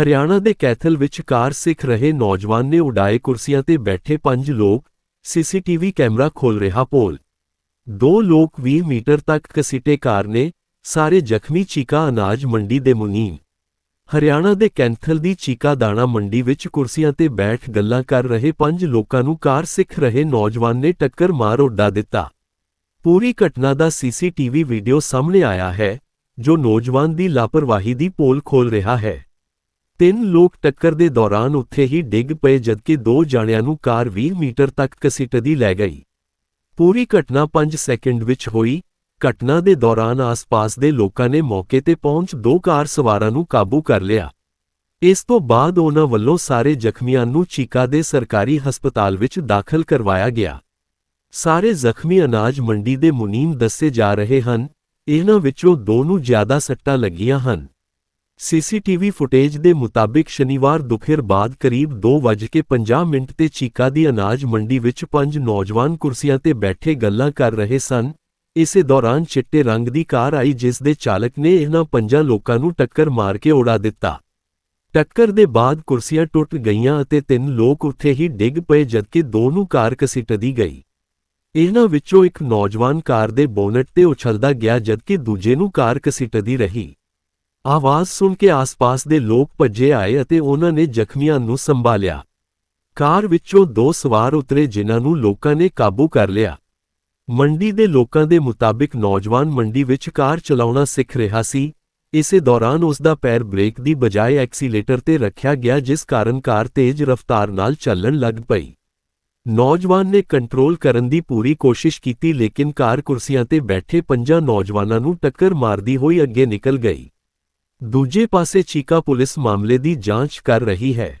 ਹਰਿਆਣਾ ਦੇ ਕੈਥਲ ਵਿੱਚ ਕਾਰ ਸਿੱਖ ਰਹੇ ਨੌਜਵਾਨ ਨੇ ਉਡਾਏ ਕੁਰਸੀਆਂ ਤੇ ਬੈਠੇ ਪੰਜ ਲੋਕ, ਸੀਸੀਟੀਵੀ ਕੈਮਰਾ ਖੋਲ ਰਿਹਾ ਪੋਲ। ਦੋ ਲੋਕ 20 ਮੀਟਰ ਤੱਕ ਕਸੀਟੇ ਕਾਰ ਨੇ, ਸਾਰੇ ਜ਼ਖਮੀ ਚੀਕਾ ਅਨਾਜ ਮੰਡੀ ਦੇ ਮੁਨੀਮ। ਹਰਿਆਣਾ ਦੇ ਕੈਂਥਲ ਦੀ ਚੀਕਾ ਦਾਣਾ ਮੰਡੀ ਵਿੱਚ ਕੁਰਸੀਆਂ ਤੇ ਬੈਠ ਗੱਲਾਂ ਕਰ ਰਹੇ ਪੰਜ ਲੋਕਾਂ ਨੂੰ ਕਾਰ ਸਿੱਖ ਰਹੇ ਨੌਜਵਾਨ ਨੇ ਟੱਕਰ ਮਾਰ ਉੱਡਾ ਦਿੱਤਾ। ਪੂਰੀ ਘਟਨਾ ਦਾ ਸੀਸੀਟੀਵੀ ਵੀਡੀਓ ਸਾਹਮਣੇ ਆਇਆ ਹੈ, ਜੋ ਨੌਜਵਾਨ ਦੀ ਲਾਪਰਵਾਹੀ ਦੀ ਪੋਲ ਖੋਲ ਰਿਹਾ ਹੈ। ਤਿੰਨ ਲੋਕ ਟੱਕਰ ਦੇ ਦੌਰਾਨ ਉੱਥੇ ਹੀ ਡਿੱਗ ਪਏ ਜਦਕਿ ਦੋ ਜਾਣਿਆਂ ਨੂੰ ਕਾਰ 20 ਮੀਟਰ ਤੱਕ ਕਸੀਟਦੀ ਲੈ ਗਈ। ਪੂਰੀ ਘਟਨਾ 5 ਸੈਕਿੰਡ ਵਿੱਚ ਹੋਈ। ਘਟਨਾ ਦੇ ਦੌਰਾਨ ਆਸ-ਪਾਸ ਦੇ ਲੋਕਾਂ ਨੇ ਮੌਕੇ ਤੇ ਪਹੁੰਚ ਦੋ ਕਾਰ ਸਵਾਰਾਂ ਨੂੰ ਕਾਬੂ ਕਰ ਲਿਆ। ਇਸ ਤੋਂ ਬਾਅਦ ਉਹਨਾਂ ਵੱਲੋਂ ਸਾਰੇ ਜ਼ਖਮੀਆਂ ਨੂੰ ਚੀਕਾ ਦੇ ਸਰਕਾਰੀ ਹਸਪਤਾਲ ਵਿੱਚ ਦਾਖਲ ਕਰਵਾਇਆ ਗਿਆ। ਸਾਰੇ ਜ਼ਖਮੀ ਅਨਾਜ ਮੰਡੀ ਦੇ ਮੁਨੀਮ ਦੱਸੇ ਜਾ ਰਹੇ ਹਨ। ਇਹਨਾਂ ਵਿੱਚੋਂ ਦੋ ਨੂੰ ਜ਼ਿਆਦਾ ਸੱਟਾਂ ਲੱਗੀਆਂ ਹਨ। ਸੀਸੀਟੀਵੀ ਫੁਟੇਜ ਦੇ ਮੁਤਾਬਿਕ ਸ਼ਨੀਵਾਰ ਦੁਪਹਿਰ ਬਾਅਦ ਕਰੀਬ 2:50 ਮਿੰਟ ਤੇ ਚੀਕਾ ਦੀ ਅਨਾਜ ਮੰਡੀ ਵਿੱਚ ਪੰਜ ਨੌਜਵਾਨ ਕੁਰਸੀਆਂ ਤੇ ਬੈਠੇ ਗੱਲਾਂ ਕਰ ਰਹੇ ਸਨ। ਇਸੇ ਦੌਰਾਨ ਚਿੱਟੇ ਰੰਗ ਦੀ ਕਾਰ ਆਈ ਜਿਸ ਦੇ ਚਾਲਕ ਨੇ ਇਹਨਾਂ ਪੰਜਾਂ ਲੋਕਾਂ ਨੂੰ ਟੱਕਰ ਮਾਰ ਕੇ ਉਡਾ ਦਿੱਤਾ। ਟੱਕਰ ਦੇ ਬਾਅਦ ਕੁਰਸੀਆਂ ਟੁੱਟ ਗਈਆਂ ਅਤੇ ਤਿੰਨ ਲੋਕ ਉੱਥੇ ਹੀ ਡਿੱਗ ਪਏ ਜਦਕਿ ਦੋ ਨੂੰ ਕਾਰ ਘਸੀਟਦੀ ਗਈ। ਇਹਨਾਂ ਵਿੱਚੋਂ ਇੱਕ ਨੌਜਵਾਨ ਕਾਰ ਦੇ ਬੋਨਟ ਤੇ ਉਛਲਦਾ ਗਿਆ ਜਦਕਿ ਦੂਜੇ ਨੂੰ ਕਾਰ ਘਸੀਟਦੀ ਰਹੀ। ਆਵਾਜ਼ ਸੁਣ ਕੇ ਆਸ-ਪਾਸ ਦੇ ਲੋਕ ਭੱਜੇ ਆਏ ਅਤੇ ਉਹਨਾਂ ਨੇ ਜ਼ਖਮੀਆਂ ਨੂੰ ਸੰਭਾਲਿਆ। ਕਾਰ ਵਿੱਚੋਂ ਦੋ ਸਵਾਰ ਉਤਰੇ ਜਿਨ੍ਹਾਂ ਨੂੰ ਲੋਕਾਂ ਨੇ ਕਾਬੂ ਕਰ ਲਿਆ। ਮੰਡੀ ਦੇ ਲੋਕਾਂ ਦੇ ਮੁਤਾਬਿਕ ਨੌਜਵਾਨ ਮੰਡੀ ਵਿੱਚ ਕਾਰ ਚਲਾਉਣਾ ਸਿੱਖ ਰਿਹਾ ਸੀ। ਇਸੇ ਦੌਰਾਨ ਉਸ ਦਾ ਪੈਰ ਬ੍ਰੇਕ ਦੀ ਬਜਾਏ ਐਕਸੀਲੇਟਰ ਤੇ ਰੱਖਿਆ ਗਿਆ ਜਿਸ ਕਾਰਨ ਕਾਰ ਤੇਜ਼ ਰਫ਼ਤਾਰ ਨਾਲ ਚੱਲਣ ਲੱਗ ਪਈ। ਨੌਜਵਾਨ ਨੇ ਕੰਟਰੋਲ ਕਰਨ ਦੀ ਪੂਰੀ ਕੋਸ਼ਿਸ਼ ਕੀਤੀ ਲੇਕਿਨ ਕਾਰ ਕੁਰਸੀਆਂ ਤੇ ਬੈਠੇ ਪੰਜਾਂ ਨੌਜਵਾਨਾਂ ਨੂੰ ਟੱਕਰ ਮਾਰਦੀ ਹੋਈ ਅੱਗੇ ਨਿਕਲ ਗਈ। ਦੂਜੇ ਪਾਸੇ ਚੀਕਾ ਪੁਲਿਸ ਮਾਮਲੇ ਦੀ ਜਾਂਚ ਕਰ ਰਹੀ ਹੈ।